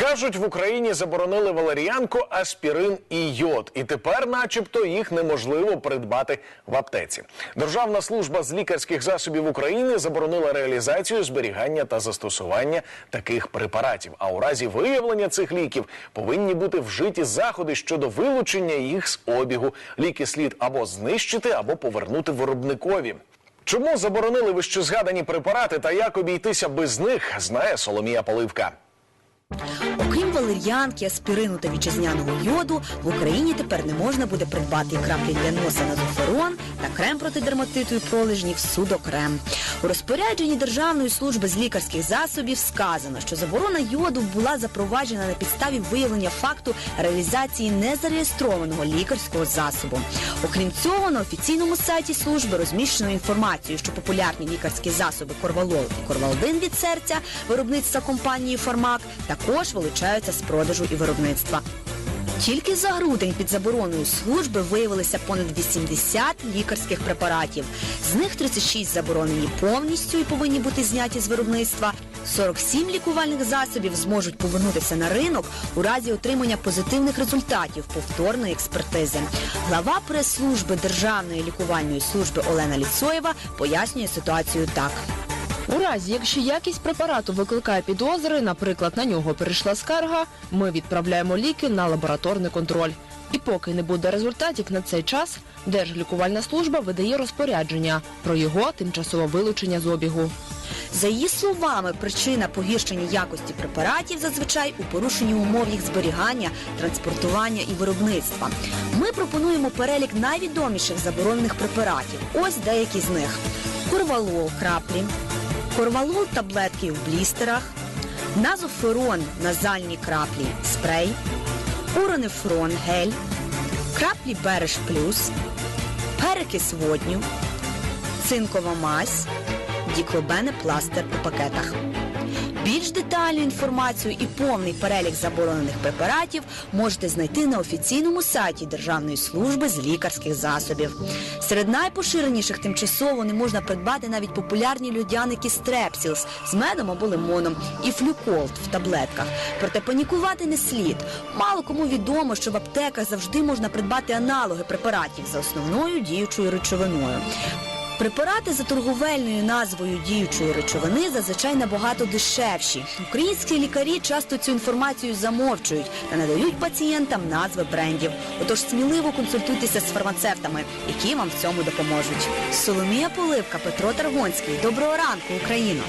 Кажуть, в Україні заборонили валеріанку, аспірин і йод, і тепер, начебто, їх неможливо придбати в аптеці. Державна служба з лікарських засобів України заборонила реалізацію, зберігання та застосування таких препаратів. А у разі виявлення цих ліків повинні бути вжиті заходи щодо вилучення їх з обігу. Ліки слід або знищити, або повернути виробникові. Чому заборонили вищезгадані препарати та як обійтися без них, знає Соломія Поливка. Окрім валер'янки, аспірину та вітчизняного йоду, в Україні тепер не можна буде придбати краплі для носа назоферон та крем проти дерматиту і пролежнів судокрем. У розпорядженні Державної служби з лікарських засобів сказано, що заборона йоду була запроваджена на підставі виявлення факту реалізації незареєстрованого лікарського засобу. Окрім цього, на офіційному сайті служби розміщено інформацію, що популярні лікарські засоби Корвалол і Корвалдин від серця виробництва компанії Фармак також вилучаються з продажу і виробництва. Тільки за грудень під забороною служби виявилося понад 80 лікарських препаратів. З них 36 заборонені повністю і повинні бути зняті з виробництва. 47 лікувальних засобів зможуть повернутися на ринок у разі отримання позитивних результатів повторної експертизи. Глава прес-служби Державної лікувальної служби Олена Ліцоєва пояснює ситуацію так. У разі, якщо якість препарату викликає підозри, наприклад, на нього перейшла скарга, ми відправляємо ліки на лабораторний контроль. І поки не буде результатів на цей час, Держлікувальна служба видає розпорядження про його тимчасове вилучення з обігу. За її словами, причина погіршення якості препаратів зазвичай у порушенні умов їх зберігання, транспортування і виробництва. Ми пропонуємо перелік найвідоміших заборонених препаратів. Ось деякі з них: корвалол краплі, корвалол таблетки в блістерах, назоферон назальні краплі спрей, уронефрон гель, краплі береж плюс, перекис водню, цинкова мазь, діклобене пластир у пакетах. Більш детальну інформацію і повний перелік заборонених препаратів можете знайти на офіційному сайті Державної служби з лікарських засобів. Серед найпоширеніших тимчасово не можна придбати навіть популярні людяники стрепсілс з медом або лимоном і флюколд в таблетках. Проте панікувати не слід. Мало кому відомо, що в аптеках завжди можна придбати аналоги препаратів за основною діючою речовиною. Препарати за торговельною назвою діючої речовини зазвичай набагато дешевші. Українські лікарі часто цю інформацію замовчують та надають пацієнтам назви брендів. Отож сміливо консультуйтеся з фармацевтами, які вам в цьому допоможуть. Соломія Поливка, Петро Таргонський. Доброго ранку, Україно!